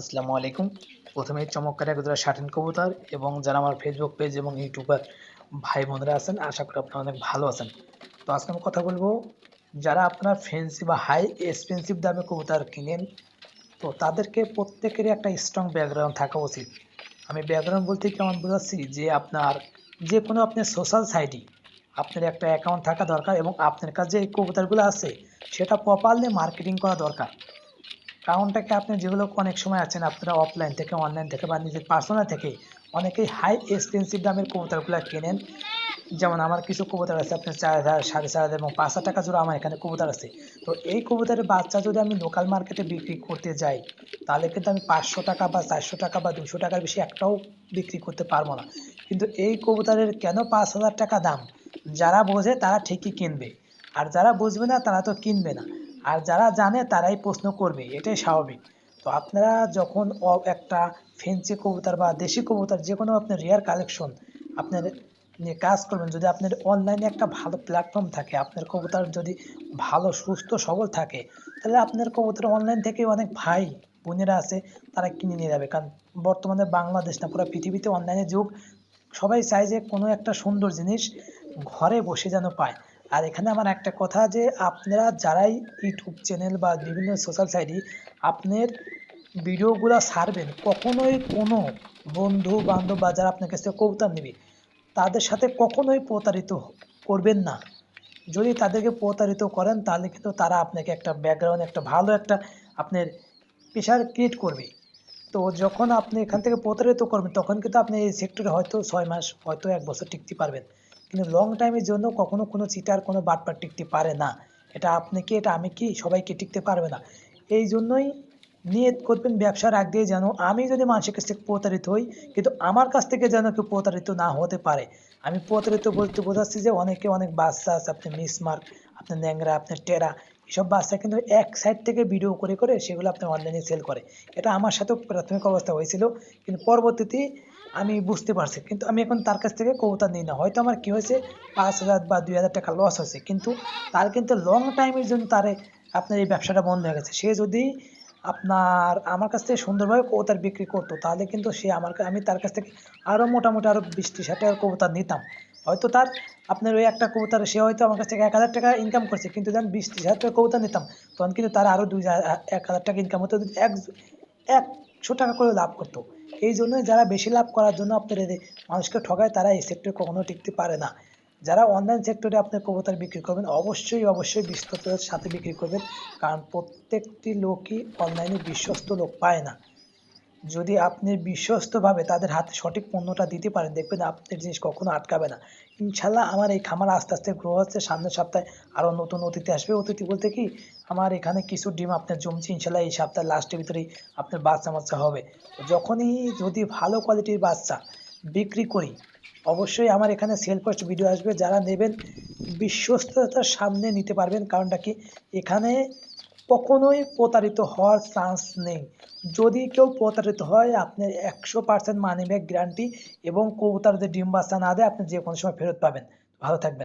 আসসালামু আলাইকুম। প্রথমে চমৎকার এক দুটো শার্টিন কবুতর এবং যারা আমার ফেসবুক পেজ এবং ইউটিউবার ভাই বোনেরা আছেন, আশা করি আপনারা অনেক ভালো আছেন। তো আজকে আমি কথা বলব, যারা আপনার ফেন্সি বা হাই এক্সপেন্সিভ দামে কবুতর কিনেন, তো তাদেরকে প্রত্যেকেরই একটা স্ট্রং ব্যাকগ্রাউন্ড থাকা উচিত। আমি ব্যাকগ্রাউন্ড বলতে কেমন বোঝাচ্ছি যে আপনার যে কোনো আপনার সোশ্যাল সাইটই আপনার একটা অ্যাকাউন্ট থাকা দরকার এবং আপনার কাছে যে কবুতরগুলো আছে, সেটা প্রপারলি মার্কেটিং করা দরকার। কারণটাকে আপনি যেগুলো অনেক সময় আছেন, আপনারা অফলাইন থেকে অনলাইন থেকে বা নিজের পার্সোনাল থেকে অনেকেই হাই এক্সপেন্সিভ দামের কবুতরগুলো কেনেন। যেমন আমার কিছু কবুতর আছে, আপনার চার হাজার, সাড়ে চার হাজার এবং পাঁচ হাজার টাকা জোড়া আমার এখানে কবুতর আছে। তো এই কবুতরের বাচ্চা যদি আমি লোকাল মার্কেটে বিক্রি করতে যাই, তাহলে কিন্তু আমি পাঁচশো টাকা বা চারশো টাকা বা দুশো টাকার বেশি একটাও বিক্রি করতে পারব না। কিন্তু এই কবুতরের কেন পাঁচ হাজার টাকা দাম? যারা বোঝে তারা ঠিকই কিনবে। আর যারা বুঝবে না, তারা তো কিনবে না। আর যারা জানে তারাই প্রশ্ন করবে, এটাই স্বাভাবিক। তো আপনারা যখন একটা ফেন্সি কবুতর বা দেশি কবুতর যে কোনো আপনার রেয়ার কালেকশন আপনার নিয়ে কাজ করবেন, যদি আপনার অনলাইনে একটা ভালো প্ল্যাটফর্ম থাকে, আপনার কবুতর যদি ভালো, সুস্থ, সবল থাকে, তাহলে আপনার কবুতর অনলাইন থেকে অনেক ভাই, বোনেরা আছে, তারা কিনে নিয়ে যাবে। কারণ বর্তমানে বাংলাদেশ না, পুরো পৃথিবীতে অনলাইনের যুগ, সবাই চায় যে কোনো একটা সুন্দর জিনিস ঘরে বসে যেন পায়। আর এখানে আমার একটা কথা যে আপনারা যারাই ইউটিউব চ্যানেল বা বিভিন্ন সোশ্যাল সাইটে আপনার ভিডিওগুলো ছাড়বেন, কখনোই কোনো বন্ধু, বান্ধব বা যারা আপনার কাছে কবুতর নেবে, তাদের সাথে কখনোই প্রতারিত করবেন না। যদি তাদেরকে প্রতারিত করেন, তাহলে কিন্তু তারা আপনাকে একটা ব্যাকগ্রাউন্ড একটা ভালো একটা আপনার প্রেশার ক্রিয়েট করবে। তো যখন আপনি এখান থেকে প্রতারিত করবেন, তখন কিন্তু আপনি এই সেক্টরে হয়তো ছয় মাস, হয়তো এক বছর টিকতে পারবেন। কিন্তু লং টাইমের জন্য কখনো কোনো চিটার কোনো বাটপার টিকতে পারে না। এটা আপনি কি, এটা আমি কি, সবাইকে টিকতে পারবে না। এই জন্যই নিয়ত করবেন ব্যবসার আগ দিয়ে যেন আমি যদি মানুষের কাছ থেকে প্রতারিত হই, কিন্তু আমার কাছ থেকে যেন কেউ প্রতারিত না হতে পারে। আমি প্রতারিত বলতে বোঝাচ্ছি যে অনেকে অনেক বাচ্চা আছে, আপনি মিসমার্ক আপনার ন্যাংরা আপনার টেরা, এসব বাচ্চা কিন্তু এক সাইড থেকে ভিডিও করে করে সেগুলো আপনার অনলাইনে সেল করে। এটা আমার সাথেও প্রাথমিক অবস্থা হয়েছিল, কিন্তু পরবর্তীতে আমি বুঝতে পারছি, কিন্তু আমি এখন তার কাছ থেকে কবুতর নিই না। হয়তো আমার কি হয়েছে, পাঁচ হাজার বা দুই হাজার টাকা লস হয়েছে, কিন্তু তার কিন্তু লং টাইমের জন্য তারে আপনার এই ব্যবসাটা বন্ধ হয়ে গেছে। সে যদি আপনার, আমার কাছ থেকে সুন্দরভাবে কবুতর বিক্রি করতো, তাহলে কিন্তু সে আমার আমি তার কাছ থেকে আরও মোটামুটি আরও বিশ ত্রিশ হাজার কবুতর নিতাম। হয়তো তার, আপনার ওই একটা কবুতর সে হয়তো আমার কাছ থেকে এক হাজার টাকা ইনকাম করছে, কিন্তু যখন বিশ ত্রিশ হাজার টাকা কবুতর নিতাম, তখন কিন্তু তার আরও দুই হাজার, এক হাজার টাকা ইনকাম হতো। এক একশো টাকা করে লাভ করতো। এই জন্য যারা বেশি লাভ করার জন্য আপনার মানুষকে ঠকায় তারা এই সেক্টরে কখনো টিকতে পারে না। যারা অনলাইন সেক্টরে আপনার কবুতর বিক্রি করবেন, অবশ্যই অবশ্যই বিশ্বস্ততার সাথে বিক্রি করবেন। কারণ প্রত্যেকটি লোকই অনলাইনে বিশ্বস্ত লোক পায় না। যদি আপনি বিশ্বস্তভাবে তাদের হাতে সঠিক পণ্যটা দিতে পারেন, দেখবেন আপনার জিনিস কখনো আটকাবে না। ইনশাল্লাহ আমার এই খামার আস্তে আস্তে গ্রো হচ্ছে সামনের সপ্তাহে আরও নতুন অতিথি আসবে। অতিথি বলতে কি, আমার এখানে কিছু ডিম আপনার জমছে ইনশাল্লাহ এই সপ্তাহের লাস্টের ভিতরেই আপনার বাচ্চা মাচ্চা হবে। যখনই যদি ভালো কোয়ালিটির বাচ্চা বিক্রি করি, অবশ্যই আমার এখানে সেল পোস্ট ভিডিও আসবে। যারা নেবেন, বিশ্বস্ততার সামনে নিতে পারবেন। কারণটা কি, এখানে কখনোই প্রতারিত হওয়ার চান্স নেই। যদি কেউ প্রতারিত হয় আপনার একশো পার্সেন্ট মানি ব্যাক গ্যারান্টি এবং কবুতার যে ডিম বাচ্চা না দেয়, আপনি যে কোনো সময় ফেরত পাবেন। ভালো থাকবেন।